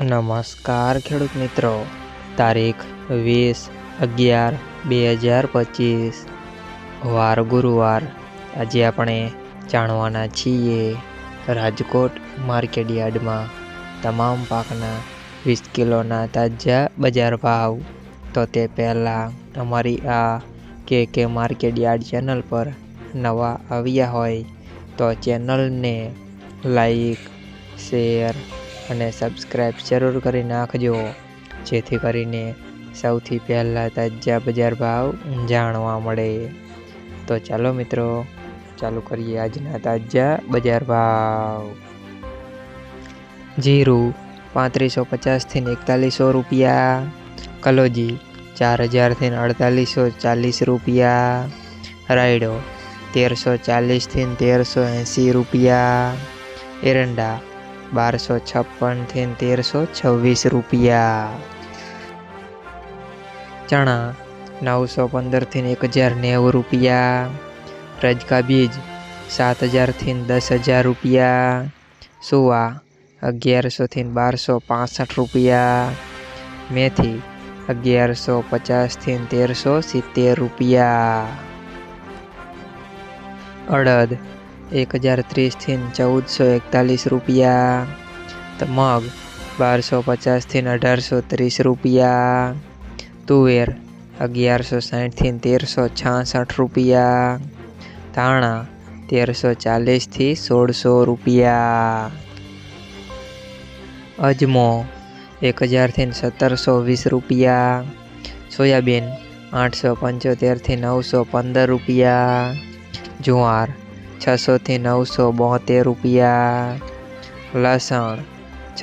નમસ્કાર ખેડૂત મિત્રો. તારીખ વીસ અગિયાર બે હજાર પચીસ. વાર ગુરુવાર. આજે આપણે જાણવાના છીએ રાજકોટ માર્કેટ યાર્ડમાં તમામ પાકના વીસ કિલોના તાજા બજાર ભાવ. તો તે પહેલાં અમારી આ કે કે માર્કેટયાર્ડ ચેનલ પર નવા આવ્યા હોય તો ચેનલને લાઈક, શેર અને સબસ્ક્રાઈબ જરૂર કરી નાખજો, જેથી કરીને સૌથી પહેલાં તાજા બજાર ભાવ જાણવા મળે. તો ચાલો મિત્રો, ચાલુ કરીએ આજના તાજા બજાર ભાવ. જીરું પાંત્રીસો પચાસથી એકતાલીસો રૂપિયા, કલોજી ચાર હજારથી અડતાલીસો ચાલીસ રૂપિયા, રાયડો તેરસો ચાલીસથી તેરસો એંસી રૂપિયા, એરંડા બારસો છપ્પનથી તેરસો છવ્વીસ રૂપિયા. ચણા નવસો પંદરથી એક હજાર નેવું રૂપિયા. રજકા બીજ સાત હજારથી દસ હજાર રૂપિયા. સુવા અગિયારસોથી બારસો પાસઠ રૂપિયા. મેથી અગિયારસો પચાસથી તેરસો સિત્તેર રૂપિયા. અડદ એક હજાર ત્રીસથી ચૌદસો એકતાલીસ રૂપિયા. મગ બારસો પચાસથી અઢારસો ત્રીસ રૂપિયા. તુવેર અગિયારસો સાહીઠથી તેરસો છાસઠ રૂપિયા. ધાણા તેરસો ચાલીસથી સોળસો રૂપિયા. અજમો એક હજારથી સત્તરસો વીસ રૂપિયા. સોયાબીન આઠસો પંચોતેરથી નવસો પંદર રૂપિયા. જુવાર છસોથી નવસો બોતેર રૂપિયા. લસણ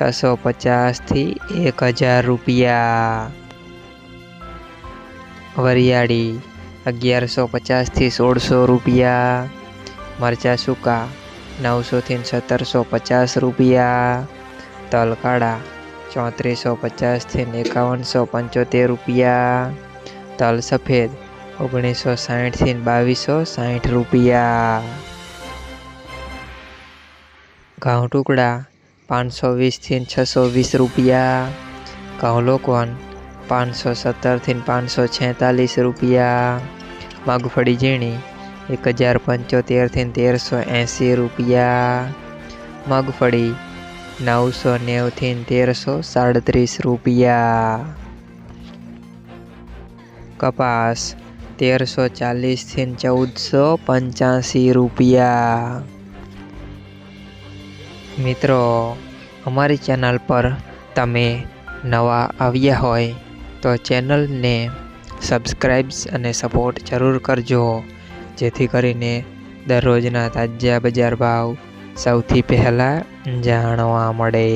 છસો પચાસથી એક હજાર રૂપિયા. વરિયાળી અગિયારસો પચાસથી સોળસો રૂપિયા. મરચાં સૂકા નવસોથી સત્તરસો પચાસ રૂપિયા. તલ કાળા ચોત્રીસો પચાસથી એકાવનસો પંચોતેર રૂપિયા. તલ સફેદ ઓગણીસો સાઠથી બાવીસો સાઠ રૂપિયા. ઘઉં ટુકડા, પાંચસો વીસથી છસો વીસ રૂપિયા. ઘઉં લોકવન, પાંચસો સત્તરથી પાંચસો છેતાલીસ રૂપિયા. મગફળી ઝીણી, એક હજાર પંચોતેરથી તેરસો એંસી રૂપિયા. મગફળી, નવસો નેવથી તેરસો સાડત્રીસ રૂપિયા. કપાસ, તેરસો ચાલીસથી ચૌદસો પંચ્યાસી રૂપિયા. મિત્રો, અમારી ચેનલ પર તમે નવા આવ્યા હોય તો ચેનલને સબસ્ક્રાઈબ્સ અને સપોર્ટ જરૂર કરજો. જેથી કરીને દરરોજના તાજા બજાર ભાવ સૌથી પહેલાં જાણવા મળે.